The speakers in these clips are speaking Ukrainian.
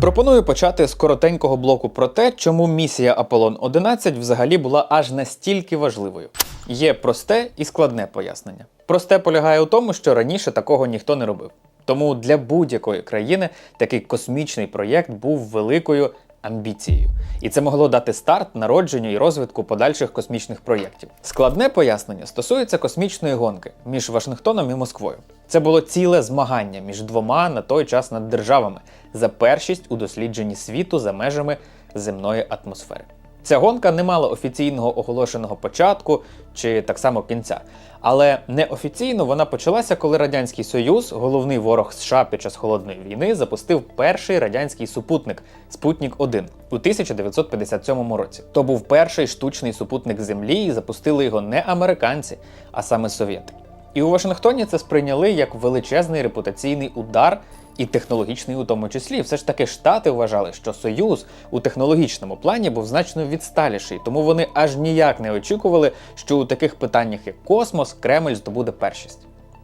Пропоную почати з коротенького блоку про те, чому місія Аполлон 11 взагалі була аж настільки важливою. Є просте і складне пояснення. Просте полягає у тому, що раніше такого ніхто не робив. Тому для будь-якої країни такий космічний проєкт був великою амбіцією, і це могло дати старт народженню і розвитку подальших космічних проєктів. Складне пояснення стосується космічної гонки між Вашингтоном і Москвою. Це було ціле змагання між двома на той час наддержавами за першість у дослідженні світу за межами земної атмосфери. Ця гонка не мала офіційного оголошеного початку чи так само кінця. Але неофіційно вона почалася, коли Радянський Союз, головний ворог США під час холодної війни, запустив перший радянський супутник Спутник 1 у 1957 році. То був перший штучний супутник Землі, і запустили його не американці, а саме совєти. І у Вашингтоні це сприйняли як величезний репутаційний удар і технологічний у тому числі. Все ж таки штати вважали, що Союз у технологічному плані був значно відсталіший, тому вони аж ніяк не очікували, що у таких питаннях, як космос, Кремль здобуде першість.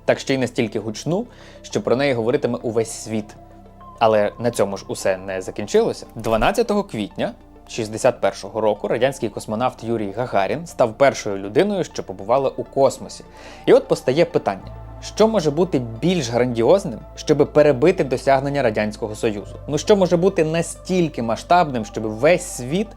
Так ще й настільки гучну, що про неї говоритиме увесь світ. Але на цьому ж усе не закінчилося. 12 квітня 61-го року радянський космонавт Юрій Гагарін став першою людиною, що побувала у космосі. І от постає питання: що може бути більш грандіозним, щоб перебити досягнення Радянського Союзу? Ну що може бути настільки масштабним, щоб весь світ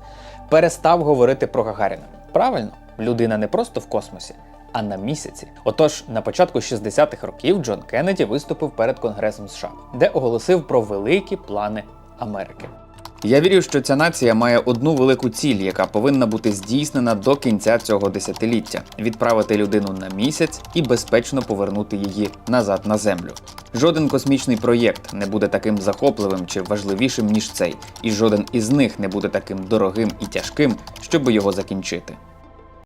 перестав говорити про Гагаріна? Правильно, людина не просто в космосі. А на місяці. Отож, на початку 60-х років Джон Кеннеді виступив перед Конгресом США, де оголосив про великі плани Америки. Я вірю, що ця нація має одну велику ціль, яка повинна бути здійснена до кінця цього десятиліття: відправити людину на місяць і безпечно повернути її назад на землю. Жоден космічний проєкт не буде таким захопливим чи важливішим ніж цей, і жоден із них не буде таким дорогим і тяжким, щоб його закінчити.